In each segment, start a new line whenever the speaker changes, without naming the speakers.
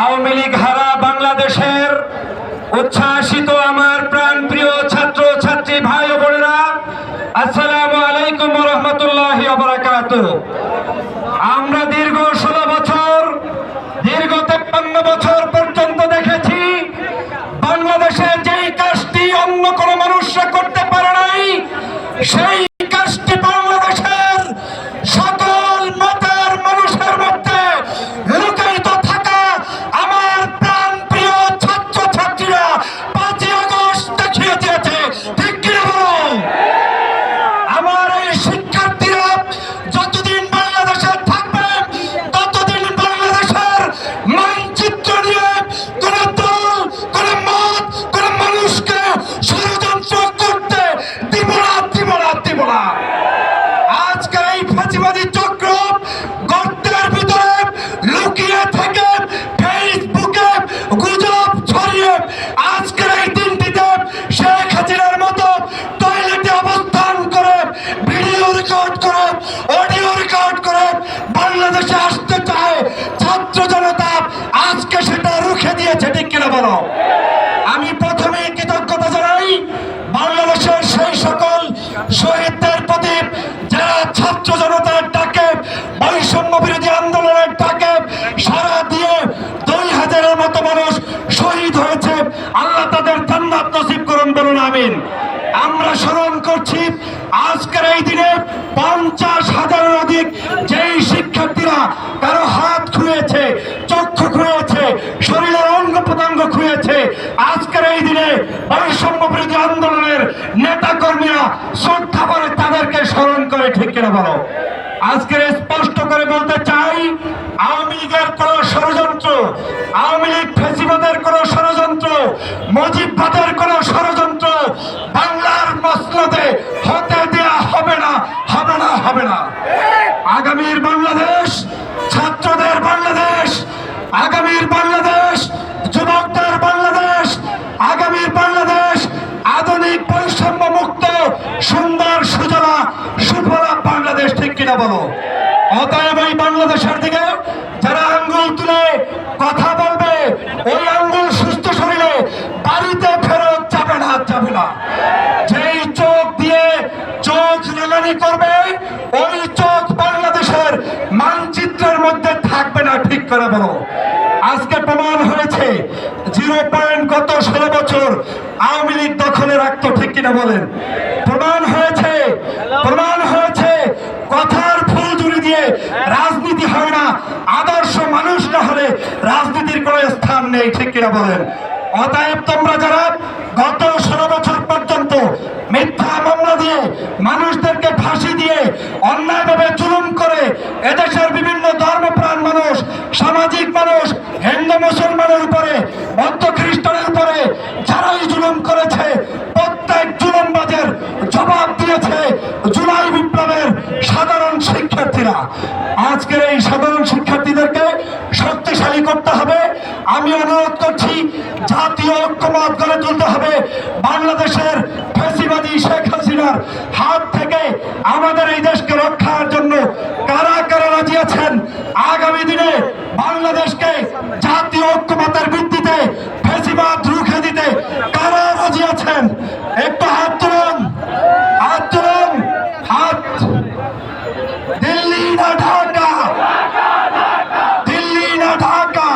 আওয়ামী লীগ হারা বাংলাদেশের উচ্ছ্বাসিত আমার প্রাণ প্রিয় ছাত্র ছাত্রী ভাই বোনেরা আলাইকুম রহমতুল্লাহ আমরা দীর্ঘ ষোলো বছর, দীর্ঘ তেপ্পান্ন বছর পর্যন্ত দেখেছি, বাংলাদেশে যেই কাজটি অন্য কোনো মানুষরা করতে পারে নাই, সেই কাজটি বাংলাদেশের সকল আমিন। আমরা স্মরণ করছি, আজকের এই দিনে পঞ্চাশ হাজারের অধিক যেই শিক্ষার্থীরা কারও হাত খুঁয়েছে চক্ষু খুঁয়েছে শরীরের অঙ্গ প্রত্যঙ্গ খুঁয়েছে আজকের এই দিনে বৈষম্য বিরোধী আন্দোলনের নেতা কর্মীরা শ্রদ্ধা করে তাদেরকে স্মরণ করে, ঠিক কিনা বলো? আজকের স্পষ্ট করে বলতে চাই, আওয়ামী লীগের কোন ষড়যন্ত্র, আওয়ামী লীগ ফেসিবাদের কোন ষড়যন্ত্র, মুজিববাদের কোন ষড়যন্ত্র বাংলার মসনদে হতে দেয়া হবে না হবে না হবে না আগামীর বাংলাদেশ ছাত্রদের বাংলাদেশ আগামীর বাংলাদেশ যুবকদের বাংলাদেশ আগামীর বাংলাদেশ আধুনিক বৈষম্য মুক্ত সুন্দর সুজলা সুফলা বাংলাদেশ ঠিক কিনা বলো? অতএব এই বাংলাদেশের দিকে যারা আঙ্গুল তুলে কথা বলবে, ওই আঙ্গুল সুস্থ শরীরে বাড়িতে ফেরত যাবে না যাবে না। যেই চোখ দিয়ে চোখ করবে, ওই চোখ বাংলাদেশের মানচিত্রের মধ্যে থাকবে না, ঠিক করে বলো। আজকে প্রমাণ হয়েছে, জিরো পয়েন্ট গত ষোলো বছর আওয়ামী লীগ দখলে রাখতো, ঠিক কিনা বলেন? প্রমাণ হয়েছে প্রমাণ হয়েছে দিয়ে রাজনীতি হয় না। আদর্শ মানুষ না হলে রাজনীতির কোনো স্থান নেই, ঠিক কিনা বলেন? অতএব তোমরা যারা গত ষোলো বছর পর্যন্ত মিথ্যা মামলা দিয়ে মানুষদেরকে ফাঁসি দিয়ে অন্যায়ভাবে চুলুম করে এদেশের বিভিন্ন ধর্মপ্রাণ আজকের এই সাধারণ শিক্ষার্থীদেরকে শক্তিশালী করতে হবে। আমি অনুরোধ করছি, জাতীয় ঐক্যমত গড়ে তুলতে হবে। বাংলাদেশের ফেসিবাদী শেখ হাসিনার হাত থেকে আমাদের এই দেশকে রক্ষার জন্য কারা কারা রাজি আছেন? আগামী দিনে বাংলাদেশকে জাতীয় ঐক্যমতের ভিত্তিতে ফেসিবাদ রুখে দিতে কারা রাজি আছেন? একটু হাত তুলুন হাত তুলুন। হাত। দিল্লি না ঢাকা দিল্লি না ঢাকা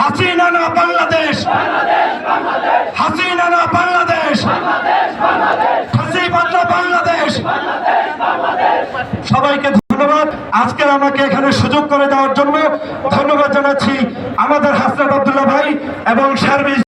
হাসিনা না বাংলাদেশ হাসিনা না বাংলাদেশ ফাঁসিবাদ না বাংলাদেশ সবাইকে ধন্যবাদ। আজকে আমাকে এখানে সুযোগ করে দেওয়ার জন্য ধন্যবাদ জানাচ্ছি আমাদের হাসনাত আবদুল্লাহ ভাই এবং সার্ভিস